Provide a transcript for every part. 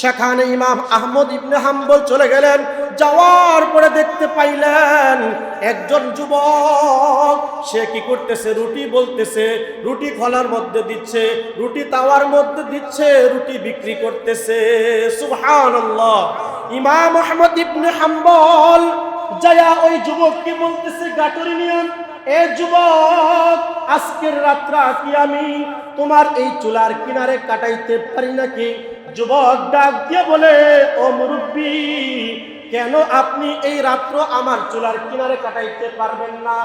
সেখানে ইমাম আহমদ ইবনে হাম্বল চলে গেলেন। যাওয়ার পরে দেখতে পাইলেন একজন যুবক, সে কি করতেছে? রুটি বলতেছে, রুটি খোলার মধ্যে দিচ্ছে, রুটি তাওয়ার মধ্যে দিচ্ছে, রুটি বিক্রি করতেছে। সুবহানাল্লাহ। ইমাম আহমদ ইবনে হাম্বল যায়া ওই যুবককে বলতেছে গাটরি নিয়ম এ যুবক, আজকের রাত্রা কি আমি তোমার এই চুলার কিনারে কাটাইতে পারি নাকি? যুবক ডাক দিয়ে বলে, ও মুরব্বী, কেন আপনি এই রাত্র আমার চুলার কিনারে কাটাইতে পারবেন না?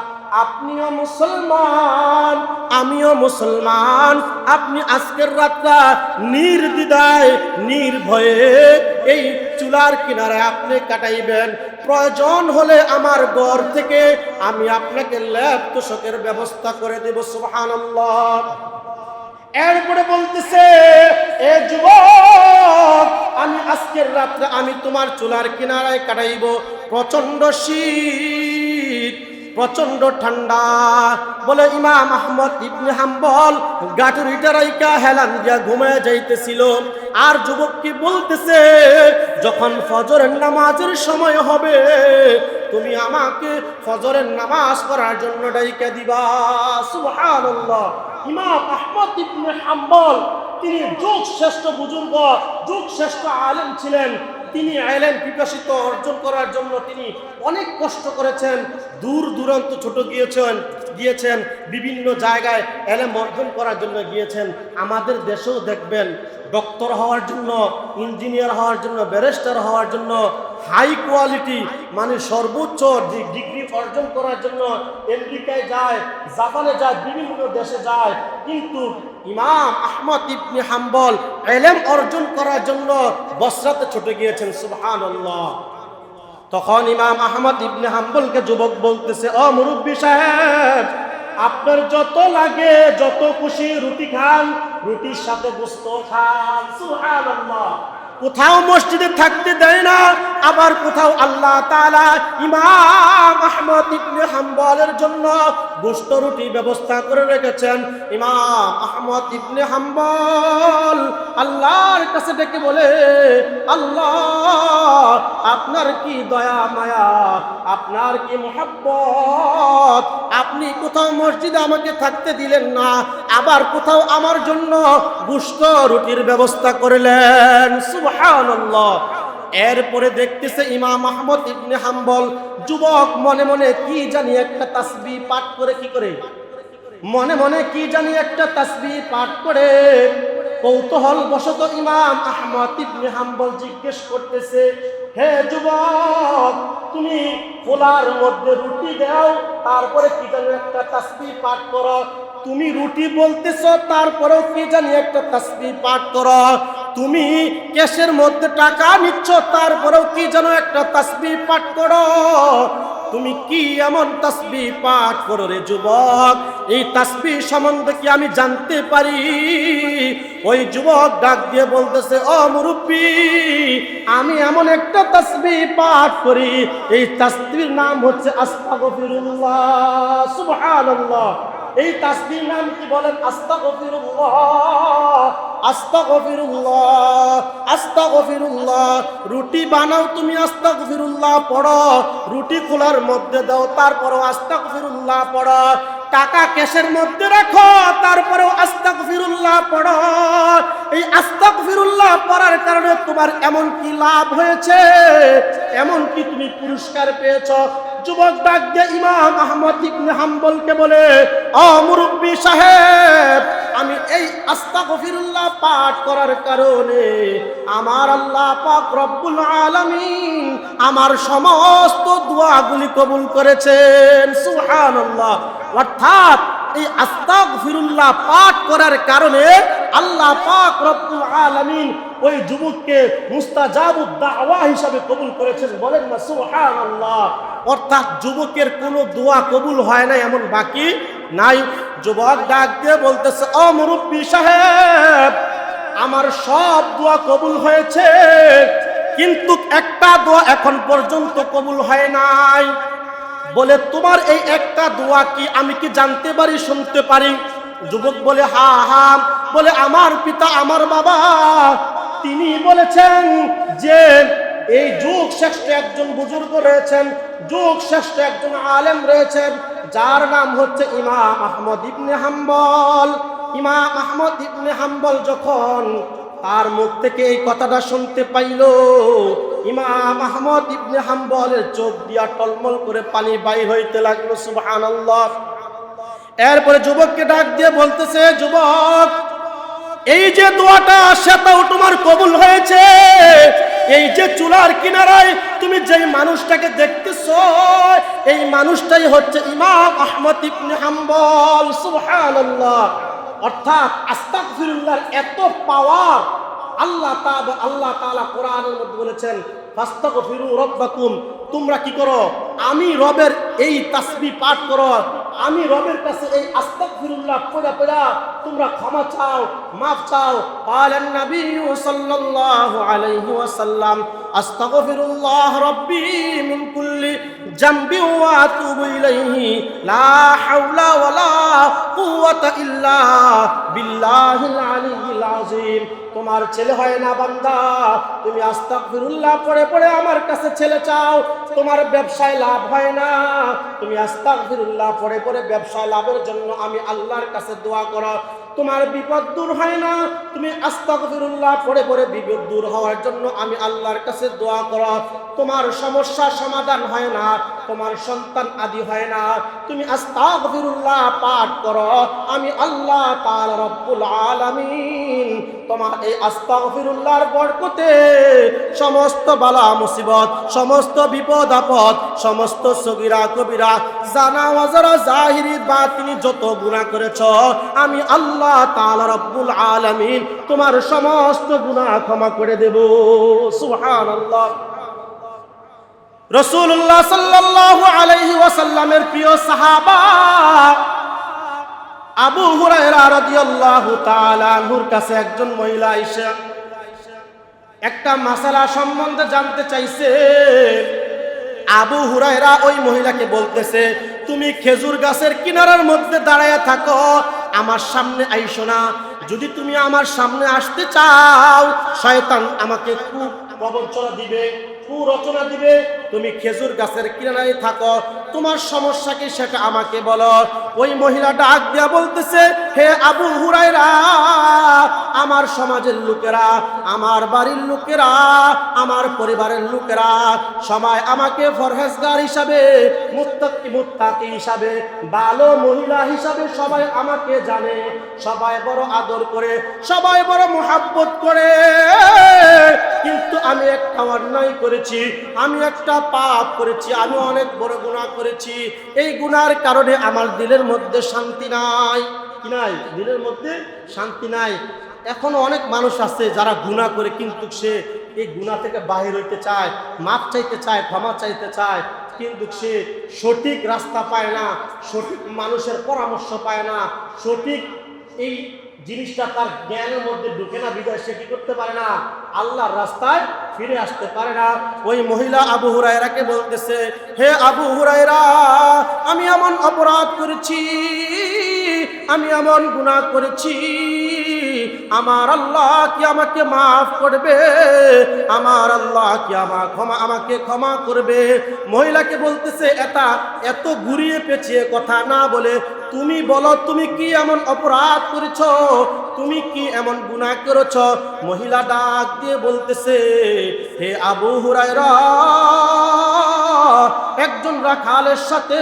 আপনিও মুসলমান, আমিও মুসলমান। আপনি আজকের রাতটা নির্দ্বিধায়, নির্ভয়ে এই চুলার কিনারে আপনি কাটাইবেন। প্রয়োজন হলে আমার ঘর থেকে আমি আপনাকে ল্যাব তোষকের ব্যবস্থা করে দেব, সুবহানাল্লাহ। এরপরে বলতেছে, এ যুবক, আমি আজকের রাত্রে আমি তোমার চুলার কিনারায় কাটাইব। প্রচণ্ড শীত প্রচণ্ড ঠান্ডা। বলে ইমাম আহমদ ইবনে হাম্বল গাটুরিটা রাইকা হেলান দিয়া ঘুমায় যাইতেছিল। আর যুবক কি বলতেছে, যখন ফজরের নামাজের সময় হবে, তুমি আমাকে ফজরের নামাজ পড়ার জন্য ডাইকা দিবা। সুবহানাল্লাহ। ইমাম আহমদ ইবনে হাম্বল তিনি যুগ শ্রেষ্ঠ বুজুর্গ, যুগ শ্রেষ্ঠ আলেম ছিলেন। তিনি আইলেন বিকশিত অর্জন করার জন্য তিনি অনেক কষ্ট করেছেন, দূর দূরান্ত ছোট গিয়েছেন গিয়েছেন, বিভিন্ন জায়গায় এলেম অর্জন করার জন্য গিয়েছেন। আমাদের দেশেও দেখবেন, ডক্টর হওয়ার জন্য, ইঞ্জিনিয়ার হওয়ার জন্য, ব্যারিস্টার হওয়ার জন্য, হাই কোয়ালিটি মানে সর্বোচ্চ ডিগ্রি অর্জন করার জন্য আমেরিকায় যায়, জাপানে যায়, বিভিন্ন দেশে যায়। কিন্তু ইমাম আহমদ ইবনে হাম্বল এলেম অর্জন করার জন্য বসরাতে ছুটে গিয়েছেন, সুবহানাল্লাহ। তখন ইমাম আহমদ ইবনে হাম্বলকে যুবক বলতেছে, ও মুরব্বী সাহেব, আপনার যত লাগে, যত খুশি রুটি খান, রুটির সাথে গোস্ত খান, সুবহানাল্লাহ। কোথাও মসজিদে থাকতে দেয় না আবার কোথাও আল্লাহ তাআলা ইমাম আহমদ ইবনে হাম্বলের জন্য গোস্ত রুটি ব্যবস্থা করে রেখেছেন। ইমাম আহমদ ইবনে হাম্বল আল্লাহর কাছে ডেকে বলে, আল্লাহ, আপনার কি দয়া, মায়া, আপনার কি মোহাব্বত? আপনি কোথাও মসজিদে আমাকে থাকতে দিলেন না, আবার কোথাও আমার জন্য গুস্ত রুটির ব্যবস্থা করলেন। সুবহানাল্লাহ। এরপরে দেখতেছে ইমাম আহমদ ইবনে হাম্বল। যুবক মনে মনে কি জানি একটা তাসবি পাঠ করে কি করে? মনে মনে কি জানি একটা তাসবি পাঠ করে। কৌতূহল বশত ইমাম আহমদ ইবনে হাম্বল জিজ্ঞেস করতেছে, হে যুবক, তুমি খোলার মধ্যে রুটি দাও, তারপরে কি জানি একটা তাসবি পাঠ করো। তুমি রুটি বলতেছ, তারপরেও কি জানি একটা তাসবি পাঠ করো। তুমি ক্যাশের মধ্যে টাকা নিচ্ছ, তারপরেও কি যেন একটা তাসবি পাঠ করো? তুমি কি এমন তাসবি পাঠ করো রে যুবক? এই তাসবি সম্বন্ধে কি আমি জানতে পারি? ওই যুবক ডাক দিয়ে বলতেছে, ও মুরব্বী, আমি এমন একটা তাসবি পাঠ করি। এই তাসবির নাম হচ্ছে আস্তাগফিরুল্লাহ। এই তাসবির নাম কি বলেন? আস্তাগফিরুল্লাহ। রুটি বানাও তুমি পড়ো। রুটি খোলার মধ্যে দাও, তারপরও পড়ো। টাকা কেশের মধ্যে রাখো, তারপরেও আস্তাগফিরুল্লাহ পড়ো। এই আস্তাগফিরুল্লাহ পড়ার কারণে তোমার এমন কি লাভ হয়েছে? এমন কি তুমি পুরস্কার পেয়েছ? যুবক ডাক দিয়ে ইমাম আহমদ ইবনে হাম্বলকে বলে, ও মুরব্বী সাহেব আমি এই আস্তাগফিরুল্লাহ পাঠ করার কারণে আমার আল্লাহ পাক রব্বুল আলামিন আমার সমস্ত দোয়াগুলি কবুল করেছেন। সুবহানাল্লাহ। অর্থাৎ এই আস্তাগফিরুল্লাহ পাঠ করার কারণে আল্লাহ পাক রব্বুল আলামিন ওই যুবককে মুস্তাজাবুদ দাওয়া হিসাবে কবুল করেছেন। বলেন না, সুবহানাল্লাহ। অর্থাৎ যুবকের কোনো দোয়া কবুল হয় না, এমন বাকি নাই। যুবক ডাক দিয়ে বলতেছে, ও মুরব্বী সাহেব, আমার সব দোয়া কবুল হয়েছে, কিন্তু একটা দোয়া এখন পর্যন্ত কবুল হয় নাই। বলে, তোমার এই একটা দোয়া কি আমি কি জানতে পারি, শুনতে পারি? যুবক বলে, হা হা। বলে, আমার পিতা, আমার বাবা, তিনি বলেছেন যে, এই যুগ শ্রেষ্ঠ একজন বুজুর্গ রয়েছেন, যুগ শ্রেষ্ঠ একজন আলেম রয়েছেন যার নাম হচ্ছে ইমাম আহমদ ইবনে হাম্বল। ইমাম আহমদ ইবনে হাম্বল যখন তার মুখ থেকে এই কথাটা শুনতে পাইল, ইমাম আহমদ ইবনে হাম্বলের চোখ দিয়া টলমল করে পানি বাইর হইতে লাগল, সুবহানাল্লাহ। এরপরে যুবককে ডাক দিয়ে বলতেছে, যুবক, এই যে দোয়াটা সেটাও তোমার কবুল হয়েছে। এই যে চুলার কিনারায় তুমি যেই মানুষটাকে দেখতেছ, এই মানুষটাই হচ্ছে ইমাম আহমদ ইবনে হাম্বল। সুবহানাল্লাহ। অর্থাৎ আস্তাগফিরুল্লাহর এত পাওয়ার আল্লাহ তাআলা আল্লাহ তাআলা কোরআনের মধ্যে বলেছেন ফাস্তা গফিরু রব্বাকুম। তোমরা কি করো? আমি রবের এই তাসবি পাঠ করো। আমি রবের কাছে এই আস্তাক ফিরুল্লাহ পড়া পড়া তোমরা ক্ষমা চাও, মাফ চাও। পালেন নবী সাল্লাল্লাহু আলাইহি ওয়াসাল্লাম, আস্তাগফিরুল্লাহ রব্বি মিন কুল্লি জামবি ওয়া আতুবু ইলাইহি, লা হাওলা ওয়ালা কুওয়াতা ইল্লা বিল্লাহিল আলিয়্যিল আযীম। তোমার ছেলে হয় না বান্দা। তুমি আস্তাগফিরুল্লাহ পড়ে পড়ে আমার কাছে ছেলে চাও, তোমার ব্যবসায় লাভ হয় না। তুমি আস্তাগফিরুল্লাহ পড়ে পড়ে ব্যবসায় লাভের জন্য আমি আল্লাহর কাছে দোয়া করো। তোমার বিপদ দূর হয় না, তুমি আস্তাগফিরুল্লাহ পড়ে পড়ে বিপদ দূর হওয়ার জন্য আমি আল্লাহর কাছে দোয়া করো। তোমার সমস্যা সমাধান হয় না তোমার সন্তান আদি হয় না। তুমি আস্তাগফিরুল্লাহ পাঠ করো। আমি আল্লাহ তাআলা রব্বুল আলামিন তোমার এই আস্তাগফিরুল্লাহর বরকতে সমস্ত বালা, মুসিবত, সমস্ত বিপদ, আপদ, সমস্ত সগিরা, কবিরা, জানা ওয়াজারা জাহিরি, বাতিনি যত গুনাহ করেছ, আমি আল্লাহ তাআলা রব্বুল আলামিন তোমার সমস্ত গুনাহ ক্ষমা করে দেব। সুবহানাল্লাহ। রসুল্লাহ সাল্লাল্লাহু আলাইহি ওয়াসাল্লামের প্রিয় সাহাবা আবু হুরায়রা রাদিয়াল্লাহু তাআলা আনহুর কাছে একজন মহিলা এসে একটা মাসালা সম্বন্ধে জানতে চাইছে। আবু হুরায়রা ওই মহিলাকে বলতেছে, তুমি খেজুর গাছের কিনারার মধ্যে দাঁড়ায় থাকো, আমার সামনে আইসো না। যদি তুমি আমার সামনে আসতে চাও, শয়তান আমাকে খুব প্রবঞ্চনা দিবে কুরচনা দিবে, তুমি খেজুর গাছের কিনারায় থাকো। তোমার সমস্যা কি সেটা আমাকে বলো। ওই মহিলা ডাক দিয়া বলতেছে হে আবু হুরাইরা আমার সমাজের লোকেরা, আমার বাড়ির লোকেরা, আমার পরিবারের লোকেরা, সবাই আমাকে ফরহেজগার হিসাবে, মুত্তাকি মুত্তাকি হিসাবে, ভালো মহিলা হিসাবে সবাই আমাকে জানে, সবাই বড় আদর করে, সবাই বড় মোহাব্বত করে। কিন্তু আমি একটা অন্যায় করেছি, আমি একটা পাপ করেছি, আমি অনেক বড় গুনাহ করেছি, এই গুণার কারণে আমার দিলের মধ্যে শান্তি নাই। কি নাই দিনের মধ্যে শান্তি নাই। এখনও অনেক মানুষ আছে যারা গুনাহ করে, কিন্তু সে এই গুনাহ থেকে বাহির হইতে চায় মাপ চাইতে চায়, ক্ষমা চাইতে চায়, কিন্তু সে সঠিক রাস্তা পায় না, সঠিক মানুষের পরামর্শ পায় না, সঠিক এই জিনিসটা তার জ্ঞানের মধ্যে ঢুকে না, বিদায় সে কি করতে পারে না? আল্লাহর রাস্তায় ফিরে আসতে পারে না। ওই মহিলা আবু হুরায়রাকে বলতেছে, হে আবু হুরায়রা, আমি এমন অপরাধ করেছি আমি এমন গুনাহ করেছি, আমার আল্লাহ কি আমাকে মাফ করবে? আমার আল্লাহ কি আমার ক্ষমা, আমাকে ক্ষমা করবে? মহিলাকে বলতেছে, এটা এত ঘুরিয়ে পেঁচিয়ে কথা না বলে তুমি বলো, তুমি কি এমন অপরাধ করেছ? তুমি কি এমন গুনাহ করেছ? মহিলা ডাক দিয়ে বলতেছে, হে আবু হুরায়রা একজন রাখালের সাথে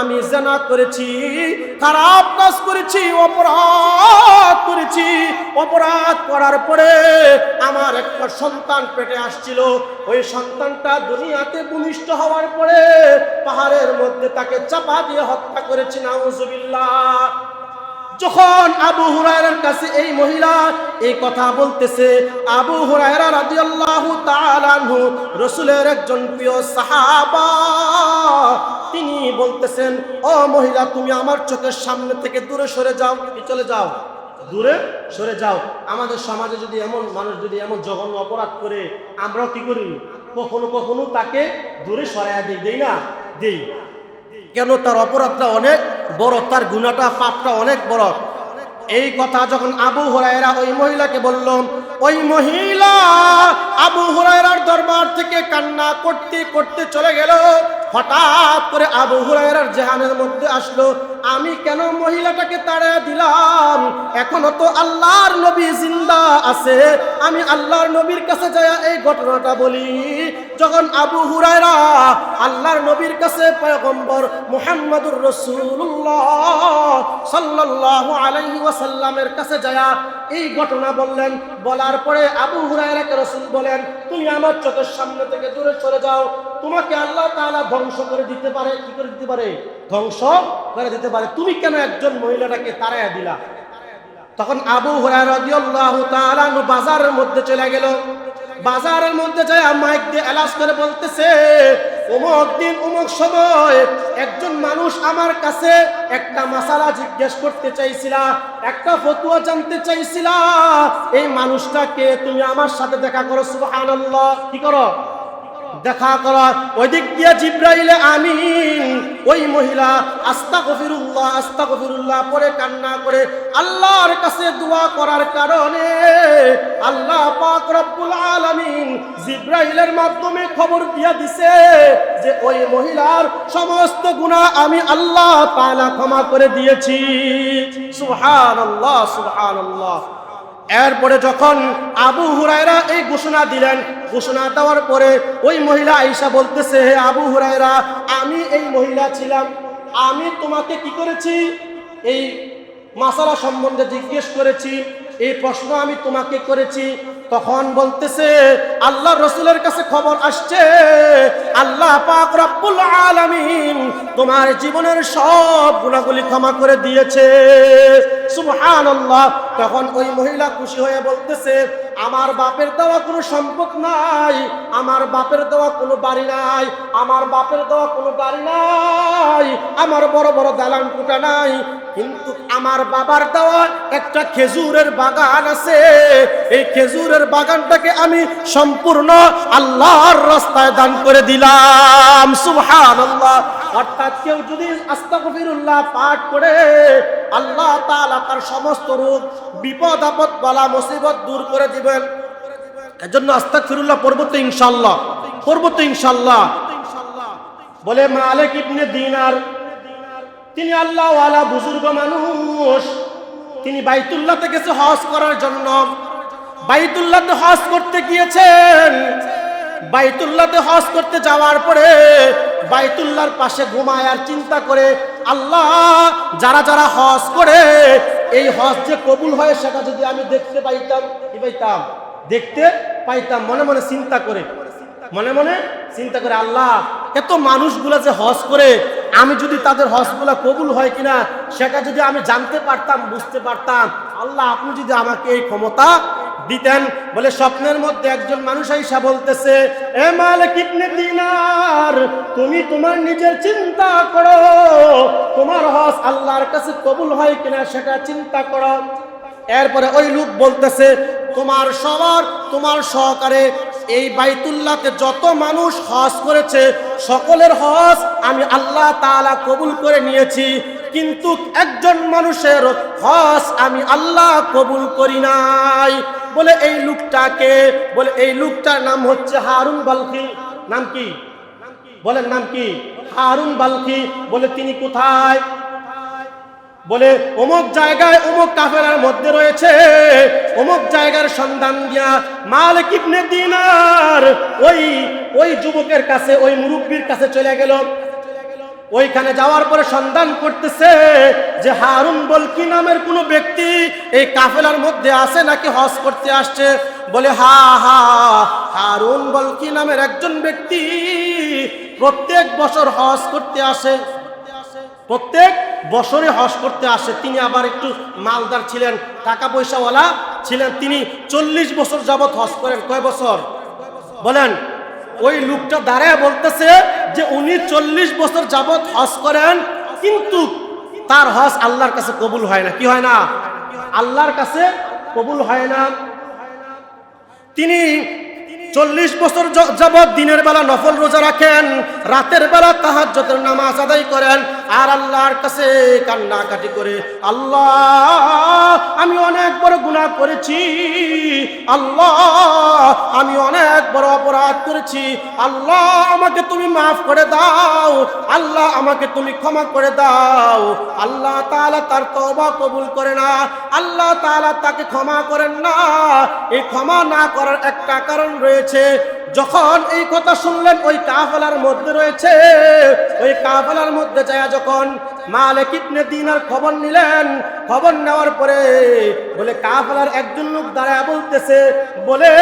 আমি জেনা করেছি, খারাপ কাজ করেছি, অপরাধ করেছি। অপরাধ করার পরে আমার একটা সন্তান পেটে আসছিল। ওই সন্তানটা দুনিয়াতে ভূমিষ্ঠ হওয়ার পরে পাহাড়ের মধ্যে তাকে চাপা দিয়ে হত্যা করেছি, নাউজুবিল্লাহ। যখন আবু হুরায়রার কাছে এই মহিলা এই কথা বলতেছে, আবু হুরায়রা রাদিয়াল্লাহু তাআলা আনহু রাসূলের একজন প্রিয় সাহাবা, তিনি বলতেছেন, ও মহিলা, তুমি আমার চোখের সামনে থেকে দূরে সরে যাও। চলে যাও? দূরে সরে যাও। আমাদের সমাজে যদি এমন মানুষ যদি এমন জঘন্য অপরাধ করে, আমরাও কি করি? কখনো কখনো তাকে দূরে সরাইয়া দিই, দেই না? দেই। কেন? তার অপরাধটা অনেক বড়, তার গুণাটা পাপটা অনেক বড়। এই কথা যখন আবু হরাইরা ওই মহিলাকে বলল, ওই মহিলা আবু হুরায়রার দরবার থেকে কান্না করতে করতে চলে গেল। হঠাৎ করে আবু হুরায়রার জেহানের মধ্যে আসলো। আমি কেন মহিলাটাকে তাড়া দিলাম? এখনও তো আল্লাহর নবী জিন্দা আছে। আমি আল্লাহর নবীর কাছে যাই এই ঘটনাটা বলি। যখন আবু হুরায়রা আল্লাহর নবীর কাছে পয়গম্বর মুহাম্মদুর রাসূলুল্লাহ সাল্লাল্লাহু আলাইহি ওয়াসাল্লামের কাছে যায় এই ঘটনা বললেন। বলার পরে আবু হুরায়রাকে রাসূল বলেন, তুমি আমার চোখের সামনে থেকে দূরে সরে যাও। তোমাকে আল্লাহ তাআলা ধ্বংস করে দিতে পারে, কি করে দিতে পারে? ধ্বংস করে দিতে পারে। তুমি কেন একজন মহিলাটাকে তাড়াইয়া দিলা? তখন আবু আনহু বাজারের মধ্যে চলে গেল। বাজারের মধ্যে যায় মাইক দিয়ে এলাস করে বলতেছে অমুক দিন অমুক সময় একজন মানুষ আমার কাছে একটা মাসালা জিজ্ঞেস করতে চাইছিলা, একটা ফতুয়া জানতে চাইছিলা, এই মানুষটাকে তুমি আমার সাথে দেখা করো, সুবহানাল্লাহ। কি করো? দেখা করা ওই দিক দিয়ে জিব্রাইলে আমিন। ওই মহিলা আস্তা গফিরুল্লাহ আস্তা গফিরুল্লাহ পরে কান্না করে আল্লাহর কাছে দোয়া করার কারণে আল্লাহ পাক রব্বুল আলামিন জিব্রাইলের মাধ্যমে খবর দিয়া দিছে যে ওই মহিলার সমস্ত গুনাহ আমি আল্লাহ তাআলা ক্ষমা করে দিয়েছি। সুবহানাল্লাহ সুবহানাল্লাহ। এরপরে যখন আবু হুরায়রা এই ঘোষণা দিলেন, ঘোষণা দেওয়ার পরে ওই মহিলা আইসা বলতেছে, হে আবু হুরায়রা, আমি এই মহিলা ছিলাম। আমি তোমাকে কি করেছি? এই মাসালা সম্বন্ধে জিজ্ঞেস করেছি। এই প্রশ্ন আমি তোমাকে করেছি। তখন বলতেছে আল্লাহ রসুলের কাছে খবর আসছে, আল্লাহ পাক রব্বুল তোমার জীবনের সব গুণাগুলি ক্ষমা করে দিয়েছে। তখন ওই মহিলা খুশি হয়ে বলতেছে, আমার বাপের দেওয়া কোনো সম্পদ নাই, আমার বাপের দেওয়া কোনো বাড়ি নাই, আমার বাপের দেওয়া কোনো বাড়ি নাই, আমার বড় বড় দালান কোটা নাই, কিন্তু আমার বাবার দেওয়া একটা খেজুরের বাগান আছে। এই খেজুরের বাগানটাকে আমি সম্পূর্ণ আল্লাহর রাস্তায় দান করে দিলাম। সুবহানাল্লাহ। অর্থাৎ কেউ যদি আস্তাগফিরুল্লাহ পাঠ করে, আল্লাহ তাআলা তার সমস্ত রোগ, বিপদ, আপদ, বলা, মুসিবত দূর করে দিবেন। এজন্য আস্তাগফিরুল্লাহ পড়ব তো ইনশাআল্লাহ। পড়ব তো ইনশাআল্লাহ। বলে মালিক ইবনে দিনার তিনি আল্লাহ ওয়ালা বুজুর্গ মানুষ। তিনি বাইতুল্লাহতে গেছে হজ করার জন্য। বাইতুল্লাহতে হজ করতে গিয়েছেন। বাইতুল্লাহতে হজ করতে যাওয়ার পরে বাইতুল্লাহর পাশে ঘুমায় আর চিন্তা করে, আল্লাহ, যারা যারা হজ করে, এই হজ যে কবুল হয় সেটা যদি আমি দেখতে পাইতাম, কি পাইতাম? দেখতে পাইতাম, মনে মনে চিন্তা করে। মনে মনে চিন্তা করে, আল্লাহ, এত মানুষগুলা যে হজ করে আমি যদি তাদের হজগুলা কবুল হয় কিনা, সেটা যদি আমি জানতে পারতাম, বুঝতে পারতাম, আল্লাহ আপনি যদি আমাকে এই ক্ষমতা দিতেন, বলে স্বপ্নের মধ্যে একজন মানুষ আইসা বলতেছে, এ মালিক ইবনে দিনার, তুমি তোমার নিজের চিন্তা করো, তোমার হজ আল্লাহর কাছে কবুল হয় কিনা সেটা চিন্তা করো। এরপরে ওই লোক বলতেছে, তোমার সবার, তোমার সহকারে এই বাইতুল্লাতে যত মানুষ হজ করেছে, সকলের হজ আমি আল্লাহ তাআলা কবুল করে নিয়েছি। কিন্তু একজন মানুষের হজ আমি আল্লাহ কবুল করি নাই। বলে এই লোকটাকে, বলে এই লোকটার নাম হচ্ছে হারুন বালকি নাম কি? বলেন নাম কি? হারুন বালকি বলে তিনি কোথায়? বলে, অমুক জায়গায় অমুক কাফেলার মধ্যে রয়েছে। অমুক জায়গার সন্ধান দিয়া মালিক ইবনে দিনার ওই ওই যুবকের কাছে, ওই মুরব্বীর কাছে চলে গেল। ওইখানে যাওয়ার পরে সন্ধান করতেছে যে, হারুন বলকি নামের কোনো ব্যক্তি এই কাফেলার মধ্যে আছে নাকি হজ করতে আসছে? বলে, হা হা, হারুন বলকি নামের একজন ব্যক্তি প্রত্যেক বছর হজ করতে আসে। প্রত্যেক বছরে হস করতে আসে। তিনি আবার একটু মালদার ছিলেন টাকা পয়সাওয়ালা ছিলেন। তিনি চল্লিশ বছর যাবৎ হস করেন। কয় বছর? বলেন, ওই লোকটা দাঁড়ায় বলতেছে যে উনি চল্লিশ বছর যাবৎ হস করেন, কিন্তু তার হস আল্লাহর কাছে কবুল হয় না। কি হয় না? আল্লাহর কাছে কবুল হয় না। তিনি চল্লিশ বছর যাবৎ দিনের বেলা নফল রোজা রাখেন, রাতের বেলা তাহাজ্জতের নামাজ আদায় করেন, আর আল্লাহর কাছে কান্নাকাটি করে, আল্লাহ, আমি অনেক বড় গুনাহ করেছি, আল্লাহ, আমি অনেক বড় অপরাধ করেছি, আল্লাহ, আমাকে তুমি মাফ করে দাও, আল্লাহ, আমাকে তুমি ক্ষমা করে দাও, আল্লাহ তাআলা তার তওবা কবুল করে না, আল্লাহ তাআলা তাকে ক্ষমা করেন না। এই ক্ষমা না করার একটা কারণ রয়েছে যখন এই কথা শুনলেন, ওই কাফেলার মধ্যে রয়েছে। ওই কাফেলার মধ্যে যায় যখন মালিক ইবনে দিনার খবর নিলেন, খবর নেওয়ার পরে বলে, কাফেলার একজন লোক দাঁড়ায় বলতেছে, বলে,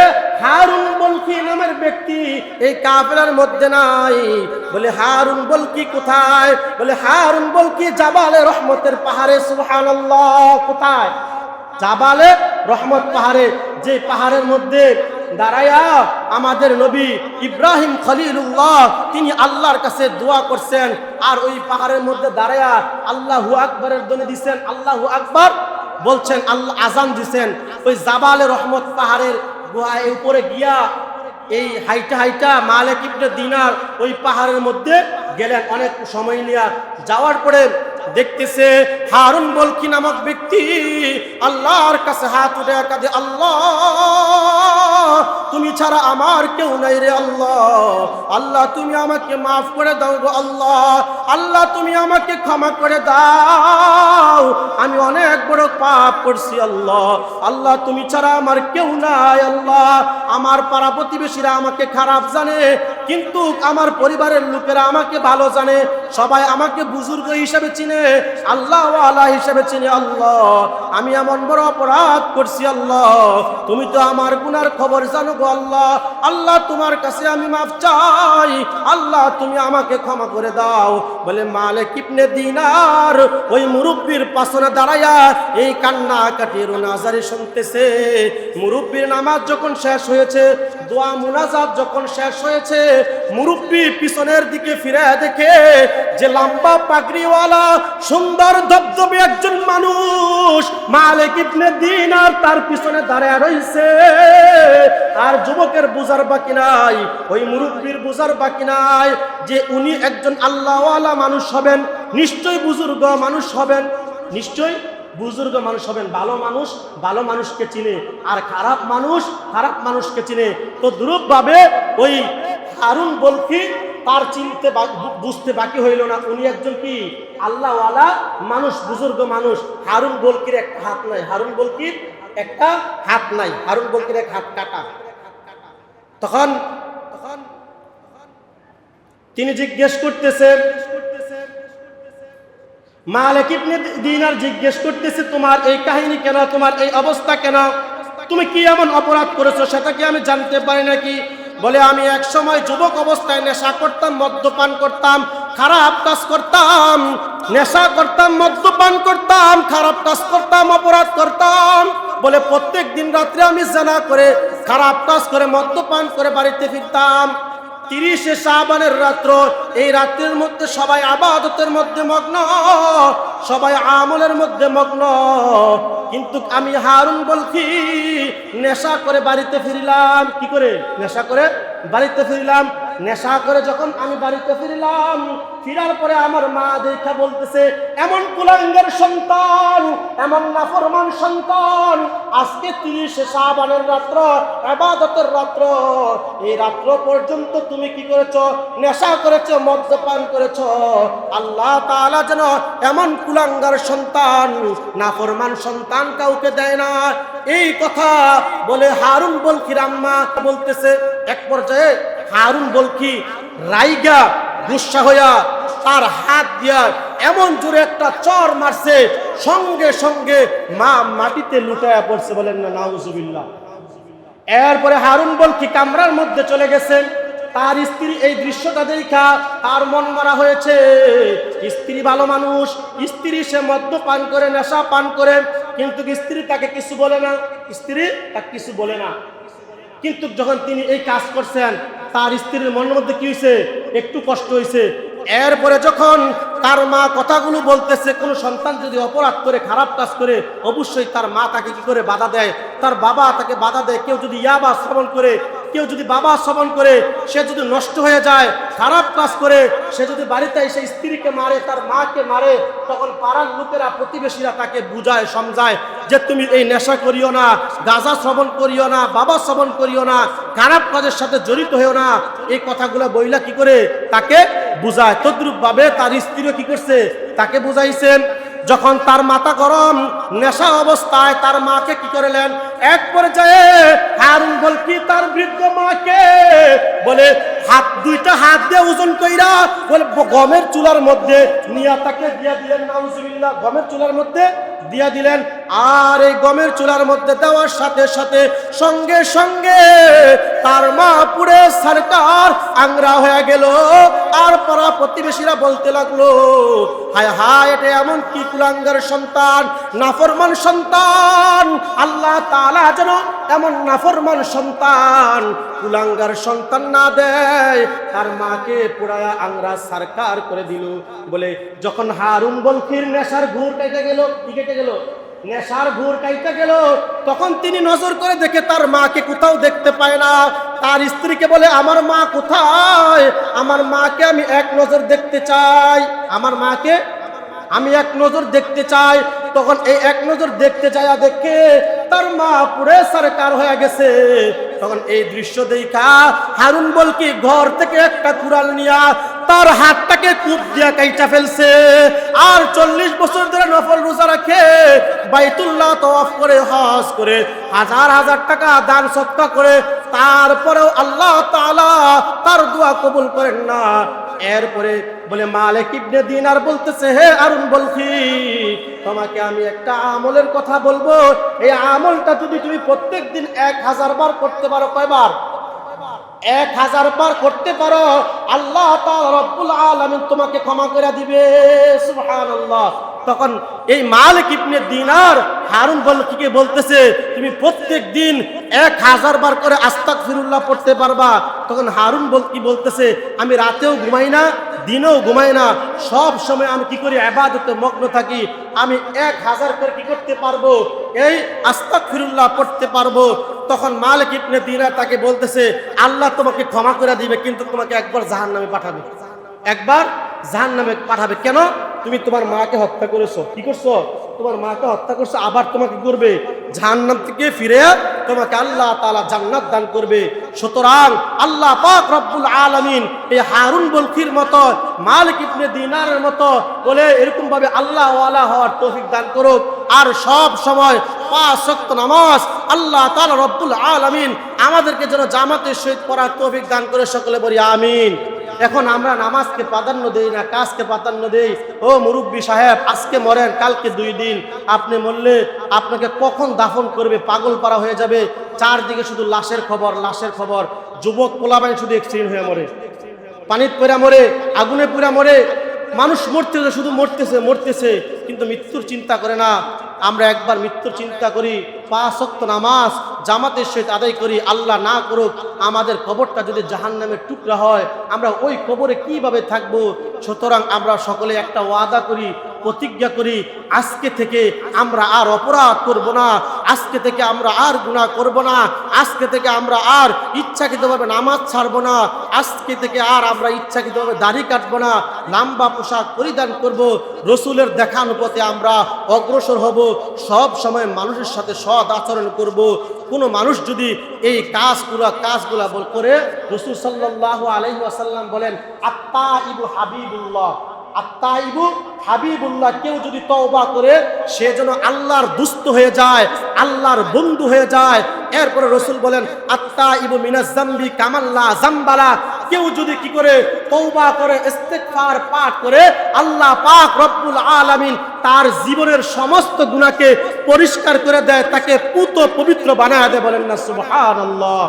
হারুন বলকি নামের ব্যক্তি এই কাফেলার মধ্যে নাই। বলে, হারুন বলকি কোথায়? বলে, হারুন বলকি জাবালে রহমতের পাহাড়ে, সুবহানাল্লাহ, কোথায়? জাবালে রহমত পাহাড়ে, যে পাহাড়ের মধ্যে দাঁড়ায়া আমাদের নবী ইব্রাহিম খলিলুল্লাহ, তিনি আল্লাহর কাছে দোয়া করছেন। আর ওই পাহাড়ের মধ্যে দাঁড়ায়া আল্লাহু আকবরের দনে দিছেন আল্লাহু আকবর। বলছেন, আল্লাহ আজান দিছেন ওই জাবালে রহমত পাহাড়ের গুহায় উপরে গিয়া এই হাইটা হাইটা মালিক ইবনে দিনার ওই পাহাড়ের মধ্যে গেলেন। অনেক সময় নিয়ে যাওয়ার পরে দেখতেছে হারুন বলকি নামক ব্যক্তি আল্লাহর কাছে হাত উঠে কাঁদে, আল্লাহ, তুমি ছাড়া আমার কেউ নাই রে আল্লাহ। আল্লাহ, তুমি আমাকে মাফ করে দাও গো আল্লাহ। আল্লাহ, তুমি আমাকে ক্ষমা করে দাও। আমি অনেক বড় পাপ করছি আল্লাহ। আল্লাহ, তুমি ছাড়া আমার কেউ নাই আল্লাহ। আমার পাড়া প্রতিবেশীরা আমাকে খারাপ জানে, কিন্তু আমার পরিবারের লোকেরা আমাকে ভালো জানে। সবাই আমাকে বুজুর্গ হিসেবে চিনে। আল্লাহ আল্লাহ হিসেবে চিনি আল্লাহ। আমি এমন বড় অপরাধ করছি আল্লাহ। তুমি তো আমার গুনার খবর জানো গো আল্লাহ। আল্লাহ তোমার কাছে আমি মাফ চাই। আল্লাহ তুমি আমাকে ক্ষমা করে দাও। বলে মালে কিপনে দিনার ওই মুরব্বীর পাশনে দাঁড়াইয়া এই কান্না কাটিয়ে রোনাজারি শুনতেছে। মুরব্বীর নামাজ যখন শেষ হয়েছে দোয়া মুনাজাত যখন শেষ হয়েছে, মুরব্বী পিছনের দিকে ফিরে দেখে যে লম্বা পাগড়িওয়ালা, সুন্দর ধবধবে একজন মানুষ, মালিক ইবনে দিন আর তার পিছনে দাঁড়ায় রইছে আর যুবকের বুঝার বাকি নাই, ওই মুরব্বীর বুঝার বাকি নাই যে উনি একজন আল্লাহওয়ালা মানুষ হবেন নিশ্চয় বুজুর্গ মানুষ হবেন। নিশ্চয় বুজুর্গ মানুষ হবেন, ভালো মানুষ, ভালো মানুষকে চিনে। আর খারাপ মানুষ, খারাপ মানুষকে চিনে। তো দ্রুপভাবে ওই হারুন বলকি তার চিনতে বুঝতে বাকি হইল না। উনি একজন কি? আল্লাহওয়ালা মানুষ, বুজুর্গ মানুষ। হারুন বলকির একটা হাত নাই। হারুন বলকির একটা হাত নাই। হারুন বলকির এক হাত কাটা। তখন তখন তিনি জিজ্ঞেস করতেছে মালিক ইবনে দিনার জিজ্ঞেস করতেছে, তোমার এই কাহিনী কেন? তোমার এই অবস্থা কেন? তুমি কি এমন অপরাধ করেছ? সেটা কি আমি জানতে পারি নাকি? বলে, আমি এক সময় যুবক অবস্থায় নেশা করতাম, মদ্যপান করতাম, খারাপ কাজ করতাম, নেশা করতাম, মদ্যপান করতাম, খারাপ কাজ করতাম, অপরাধ করতাম। বলে, প্রত্যেক দিন রাত্রে আমি জানা করে, খারাপ কাজ করে, মদ্যপান করে বাড়িতে ফিরতাম। তিরিশে শাবানের রাত্র এই রাত্রির মধ্যে সবাই আবাদতের মধ্যে মগ্ন, সবাই আমলের মধ্যে মগ্ন। কিন্তু আমি হারুন বলছি, নেশা করে বাড়িতে ফিরিলাম। কি করে? নেশা করে বাড়িতে ফিরিলাম। নেশা করে যখন আমি বাড়িতে ফিরলাম, ফিরার পরে আমার মা দেখা বলতেছে, এমন কুলাঙ্গের সন্তান, এমন নাফরমান সন্তান, আজকে তিরিশে শাবানের রাত্র, আবাদতের রাত্র। এই রাত্র পর্যন্ত তুমি কি করেছ? নেশা করেছ মদ্যপান করেছ, আল্লাহ তাআলা যেন এমন কুলাঙ্গার সন্তান, নাফরমান সন্তান কাউকে দেয় না। এই কথা বলে হারুন বলকি রাম্মা বলতেছে, এক পর্যায়ে হারুন বলকি রাইগা গুসা হইয়া তার হাত দিয়া এমন জোরে একটা চর মারছে, সঙ্গে সঙ্গে মা মাটিতে লুটায়া পড়ছে বলেন না, নাউজুবিল্লাহ। এরপরে হারুন বলকি কামরার মধ্যে চলে গেছেন। তার স্ত্রী এই দৃশ্যটা দেখা, তার মন মারা হয়েছে। স্ত্রী ভালো মানুষ, স্ত্রী সে মদ্য পান করে, নেশা পান করে, কিন্তু স্ত্রী তাকে কিছু বলে না। স্ত্রী তাকে কিছু বলে না। কিন্তু যখন তিনি এই কাজ করছেন, তার স্ত্রীর মনের মধ্যে কি হয়েছে? একটু কষ্ট হয়েছে। এরপরে যখন তার মা কথাগুলো বলতেছে, কোনো সন্তান যদি অপরাধ করে, খারাপ কাজ করে, অবশ্যই তার মা তাকে কি করে বাধা দেয়? তার বাবা তাকে বাধা দেয়। কেউ যদি ইয়াবা শ্রবণ করে কেউ যদি বাবা শ্রবণ করে, সে যদি নষ্ট হয়ে যায়, খারাপ কাজ করে, সে যদি বাড়িতে এসে স্ত্রীকে মারে, তার মাকে মারে, তখন পাড়ার লোকেরা, প্রতিবেশীরা তাকে বুঝায়, সমঝায় যে তুমি এই নেশা করিও না, গাঁজা শ্রবণ করিও না, বাবা শ্রবণ করিও না, খারাপ কাজের সাথে জড়িত হয়েও না। এই কথাগুলো বইলা কি করে তাকে বুঝায়? তদ্রুপ ভাবে তার স্ত্রীও কি করছে? তাকে বুঝাইছেন যখন তার মাথা গরম, নেশা অবস্থায় তার মাকে কি করলেন এক পর্যায়ে হারুন বল, কি তার বৃদ্ধ মাকে? বলে, হাত, দুইটা হাত দিয়ে ওজন কইরা, বলে, গমের চুলার মধ্যে নিয়া তাকে দিয়া দিলেন, নাউজুবিল্লাহ। গমের চুলার মধ্যে দিয়া দিলেন। আর এই গমের চুলার মধ্যে দেওয়ার সাথে সাথে সঙ্গে সঙ্গে তার মা পুড়ে সরকার আংরা হয়ে গেল। আর পাড়া প্রতিবেশীরা বলতে লাগল, হায় হায়, এটা এমন কি কুলাঙ্গার সন্তান, নাফরমান সন্তান? আল্লাহ তালা যেন এমন নাফরমান সন্তান কুলাঙ্গার সন্তান না দেয়। তার মাকে পুরায়া আংরা সরকার করে দিল, বলে, যখন হারুন বলফির নেশার ঘুর কেটে গেল, কি কেটে গেল? নেশার ঘুর কাইতে গেল। তখন তিনি নজর করে দেখে তার মাকে কোথাও দেখতে পায় না। তার স্ত্রীকে বলে, আমার মা কোথায়? আমার মাকে আমি এক নজর দেখতে চাই। আমার মাকে? আমি এক নজর দেখতে চাই। তখন এই এক নজর দেখতে যায়া দেখে তার মা পুরে সরকার হয়ে গেছে। তখন এই দৃশ্য দেখা হারুন বল কি ঘর থেকে একটা কুড়াল নিয়া তার হাতটাকে কূপ দিয়া কাইটা ফেলছে। আর চল্লিশ বছর ধরে নফল রোজা রাখে, বাইতুল্লাহ তওয়াফ করে, হজ করে, হাজার হাজার টাকা দান সৎকা করে, তারপরেও আল্লাহ তাআলা তার দোয়া কবুল করেন না। এরপরে বলে, মালিক ইবনে দিনার বলতেছে, হে আরুন বলছি, তোমাকে আমি একটা আমলের কথা বলব। এই আমলটা যদি তুমি প্রত্যেক দিন এক হাজার বার করতে পারো, কয়বার? এক হাজার বার করতে পারো, আল্লাহ তোমাকে ক্ষমা করে দিবে তখন এই মালিক ইবনে দিনার হারুন বলকিকে বলতেছে, তুমি প্রত্যেক দিন এক হাজার বার করে আস্তাক ফিরুল্লাহ পড়তে পারবা। তখন হারুন বল কি বলতেছে, আমি রাতেও ঘুমাই না দিনেও ঘুমাই না। সব সময় আমি কি করি, আবাদতে মগ্ন থাকি। আমি এক হাজার করে কি করতে পারব? এই আস্তাক ফিরুল্লাহ পড়তে পারব। তখন মালিক ইবনে দিনা তাকে বলতেছে, আল্লাহ তোমাকে ক্ষমা করে দিবে, কিন্তু তোমাকে একবার জাহান নামে পাঠাবে। একবার জাহান নামে পাঠাবে। কেন? তুমি তোমার মাকে হত্যা করেছ। কি করছ? তোমার মাকে হত্যা করছ, আবার তোমাকে করবে। জাহান্নাম থেকে ফিরে তোমাকে আল্লাহ তাআলা জান্নাত দান করবে। সুতরাং আল্লাহ পাক রব্বুল আলামিন এই হারুন বলখির মতো, মালিক ইবনে দিনারের মতো বলে এরকম ভাবে আল্লাহ ওয়ালা হওয়ার তৌফিক দান করুক। আর সব সময় পাঁচ নামাজ আল্লাহ তাআলা রব্বুল আলামিন আমাদেরকে যেন জামাতের সহিত পড়ার তৌফিক দান করে সকলে বলি আমিন। এখন আমরা নামাজকে প্রাধান্য দেই না, কাজকে প্রাধান্য দেই। ও মুরব্বী সাহেব, আজকে মরেন, কালকে দুই দিন। আপনি মরলে আপনাকে কখন দাফন করবে? পাগল পাড়া হয়ে যাবে। চারদিকে শুধু লাশের খবর লাশের খবর। যুবক পোলাবাইন শুধু এক্সিডেন্ট হয়ে মরে। পানির পয়রা মরে, আগুনে পুরা মরে। মানুষ মরতেছে শুধু মরতেছে মরতেছে, কিন্তু মৃত্যুর চিন্তা করে না। আমরা একবার মৃত্যুর চিন্তা করি। পাঁচ ওয়াক্ত নামাজ জামাতের সহিত আদায় করি, আল্লাহ না করুক, আমাদের কবরটা যদি জাহান নামের টুকরা হয়, আমরা ওই কবরে কীভাবে থাকব? সুতরাং আমরা সকলে একটা ওয়াদা করি, প্রতিজ্ঞা করি, আজকে থেকে আমরা আর অপরাধ করব না, আজকে থেকে আমরা আর গুনাহ করব না, আজকে থেকে আমরা আর ইচ্ছাকৃতভাবে নামাজ ছাড়ব না আজকে থেকে আর আমরা ইচ্ছাকৃতভাবে দাড়ি কাটবো না, লাম্বা পোশাক পরিধান করব, রসুলের দেখানো পথে আমরা অগ্রসর হব, সব সময় মানুষের সাথে সৎ আচরণ করব। কোনো মানুষ যদি এই কাজগুলো, কাজগুলা করে, রসুল সাল্লাহ আলহ আসাল্লাম বলেন আত্মা ইবু হাবিবুল্লাহ। হাবিবুল্লাহ, কেউ যদি তওবা করে, সে যেন আল্লাহর দুস্থ হয়ে যায়, আল্লাহর বন্ধু হয়ে যায়। এরপরে রসুল বলেন আত্মা ইবু মিনাজ জাম্বি কামাল্লা জাম্বালা। কেউ যদি কি করে তওবা করে, ইস্তেগফার পাঠ করে, আল্লাহ পাক রব্বুল আলামিন তার জীবনের সমস্ত গুণাকে পরিষ্কার করে দেয়, তাকে পুত পবিত্র বানায় দেয় বলেন না, সুবহানাল্লাহ।